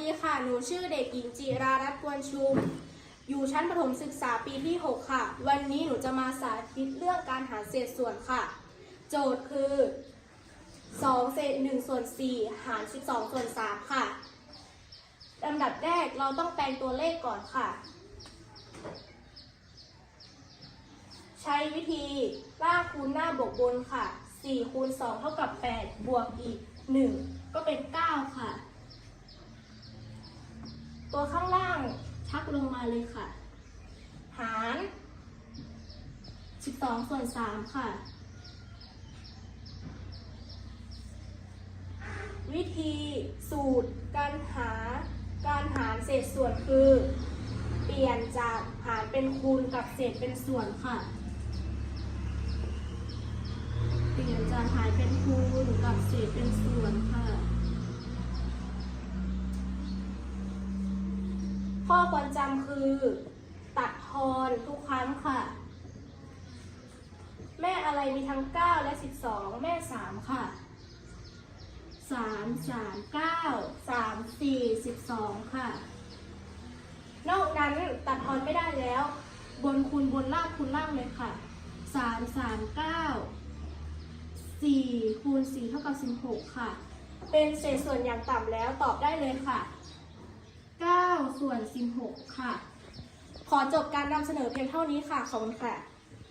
ดีค่ะ หนูชื่อเด็กหญิงจิรารัตน์กวนชุม อยู่ชั้นประถมศึกษาปีที่ 6 ค่ะ วันนี้หนูจะมาสาธิตเรื่องการหารเศษส่วนค่ะ โจทย์คือ 2 เศษ1ส่วน4หาร 12 ส่วน 3 ค่ะลำดับแรกเราต้องแปลงตัวเลขก่อนค่ะ ใช้วิธีลางคูณหน้าบวกบนค่ะ4คูณ2เท่ากับ 8 บวกอีก 1 ก็เป็น 9 ค่ะ ตัวข้างล่างชักลงมาเลยค่ะ หาร 12 ส่วน 3 ค่ะ วิธีสูตรการหาการหารเศษส่วนคือ เปลี่ยนจากหารเป็นคูณกับเศษเป็นส่วนค่ะ เปลี่ยนจากหารเป็นคูณกับเศษเป็นส่วนค่ะ ข้อควรจำคือ ตัดทอนทุกครั้งค่ะ แม่อะไรมีทั้ง 9 และ 12 แม่ 3 ค่ะ 3 3 9 3 4 12 ค่ะ นอกนั้นตัดทอนไม่ได้แล้ว บนคูณบนล่างคูณล่างเลยค่ะ 3 3 9 4คูณ4เท่ากับ 16 ค่ะ เป็นเศษส่วนอย่างต่ำแล้วตอบได้เลยค่ะ ส่วน 16 ค่ะ ขอจบการนำเสนอเพียงเท่านี้ค่ะ ขอบคุณค่ะ